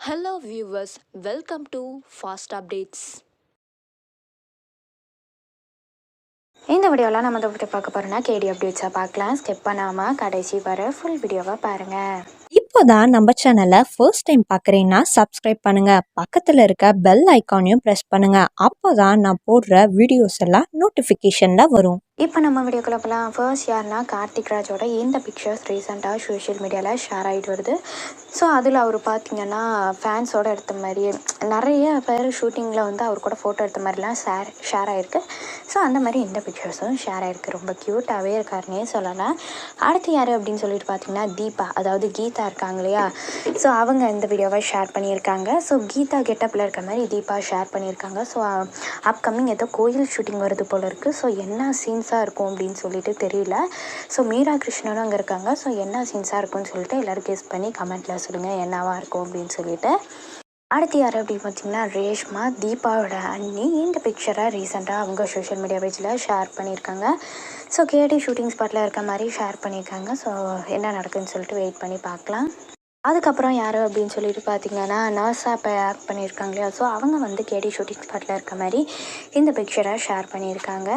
Hello viewers, welcome to Fast Updates. இந்த வீடியோவில் நம்ம இதை பற்றி பார்க்க போகிறோம்னா கேடி அப்டேட்ஸாக பார்க்கலாம். ஸ்கிப் பண்ணாமல் கடைசி வர ஃபுல் வீடியோவை பாருங்கள் இப்போதான் நம்ம சேனலை ஃபர்ஸ்ட் டைம் பார்க்குறீங்கன்னா சப்ஸ்கிரைப் பண்ணுங்க. பக்கத்தில் இருக்க பெல் ஐக்கானையும் ப்ரெஸ் பண்ணுங்க. அப்போதான் நான் போடுற வீடியோஸ் எல்லாம் நோட்டிஃபிகேஷனில் வரும். இப்போ நம்ம வீடியோக்குள்ள போகலாம் ஃபர்ஸ்ட் யாருன்னா கார்த்திக் ராஜோட இந்த பிக்சர்ஸ் ரீசெண்டாக சோஷியல் மீடியாவில் ஷேர் ஆகிட்டு வருது. ஸோ அதில் அவர் பார்த்தீங்கன்னா ஃபேன்ஸோட எடுத்த மாதிரி நிறைய பேர் ஷூட்டிங்கில் வந்து அவர் கூட ஃபோட்டோ எடுத்த மாதிரிலாம் ஷேர் ஷேர் ஆகிருக்கு ஸோ அந்த மாதிரி இந்த பிக்சர்ஸும் ஷேர் ஆகிருக்கு ரொம்ப க்யூட்டாகவே இருக்காருன்னே சொல்லலாம். அடுத்து யார் அப்படின்னு சொல்லிட்டு பார்த்தீங்கன்னா தீபா. அதாவது கீதா இருக்காங்க இல்லையா? ஸோ அவங்க இந்த வீடியோவை ஷேர் பண்ணியிருக்காங்க. ஸோ கீதா கெட்டப்பில் இருக்க மாதிரி தீபா ஷேர் பண்ணியிருக்காங்க. ஸோ அப்கமிங் ஏதோ கோயில் ஷூட்டிங் வருது போல் இருக்குது ஸோ என்ன சீன்ஸ் சீன்ஸாக இருக்கும் அப்படின்னு சொல்லிட்டு தெரியல. ஸோ மீரா கிருஷ்ணனும் அங்கே இருக்காங்க. ஸோ என்ன சீன்ஸாக இருக்கும்னு சொல்லிட்டு எல்லோரும் கெஸ் பண்ணி கமெண்ட்டில் சொல்லுங்கள் என்னவாக இருக்கும் அப்படின்னு சொல்லிட்டு. அடுத்து யார் அப்படின்னு பார்த்தீங்கன்னா ரேஷ்மா தீபாவோட அண்ணி. இந்த பிக்சரை ரீசெண்டாக அவங்க சோஷியல் மீடியா பேஜில் ஷேர் பண்ணியிருக்காங்க. ஸோ கேடி ஷூட்டிங் ஸ்பாட்டில் இருக்க மாதிரி ஷேர் பண்ணியிருக்காங்க. ஸோ என்ன நடக்குதுன்னு சொல்லிட்டு வெயிட் பண்ணி பார்க்கலாம். அதுக்கப்புறம் யார் அப்படின்னு சொல்லிட்டு பார்த்தீங்கன்னா நர்ஸாக இப்போ ஆக்ட் பண்ணியிருக்காங்க இல்லையா ஸோ அவங்க வந்து கேடி ஷூட்டிங் ஸ்பாட்டில் இருக்க மாதிரி இந்த பிக்சரை ஷேர் பண்ணியிருக்காங்க.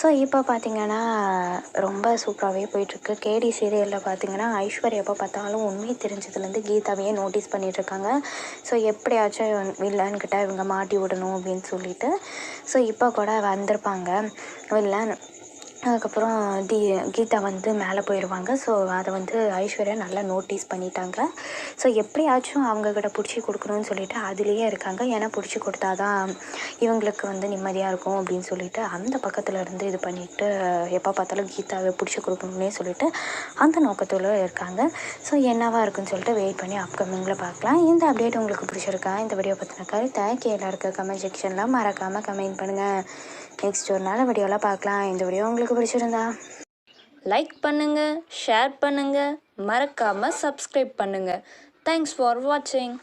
ஸோ இப்போ பார்த்தீங்கன்னா ரொம்ப சூப்பராகவே போயிட்டுருக்கு. கேடி சீரியலில் பார்த்தீங்கன்னா ஐஸ்வர்யா எப்போ பார்த்தாலும் உண்மை தெரிஞ்சதுலேருந்து கீதாவையே நோட்டீஸ் பண்ணிகிட்ருக்காங்க ஸோ எப்படியாச்சும் வில்லன்கிட்ட இவங்க மாட்டி விடணும் அப்படின்னு சொல்லிட்டு. ஸோ இப்போ கூட வந்திருப்பாங்க. வில்லன் அதுக்கப்புறம் டி கீதா வந்து மேலே போயிடுவாங்க. ஸோ அதை வந்து ஐஸ்வர்யா நல்லா நோட்டீஸ் பண்ணிட்டாங்க. ஸோ எப்படியாச்சும் அவங்கக்கிட்ட பிடிச்சி கொடுக்கணும்னு சொல்லிட்டு அதுலேயே இருக்காங்க. ஏன்னா பிடிச்சி கொடுத்தா தான் இவங்களுக்கு வந்து நிம்மதியாக இருக்கும் அப்படின்னு சொல்லிட்டு அந்த பக்கத்தில் இருந்து இது பண்ணிவிட்டு எப்போ பார்த்தாலும் கீதாவை பிடிச்சி கொடுக்கணும்னே சொல்லிட்டு அந்த நோக்கத்தில் இருக்காங்க. ஸோ என்னவாக இருக்குன்னு சொல்லிட்டு வெயிட் பண்ணி அப்கமிங்கில் பார்க்கலாம். இந்த அப்டேட் உங்களுக்கு பிடிச்சிருக்கா? இந்த வீடியோ பற்றின கருத்தை கீழே இருக்க கமெண்ட் செக்ஷனில் மறக்காமல் கமெண்ட் பண்ணுங்கள் நெக்ஸ்ட் ஒரு நாள் வீடியோலாம் பார்க்கலாம். இந்த வீடியோ உங்களுக்கு பிடிச்சிருந்தா. லைக் பண்ணுங்க ஷேர் பண்ணுங்க மறக்காம சப்ஸ்கிரைப் பண்ணுங்க. தேங்க்ஸ் ஃபார் வாட்சிங்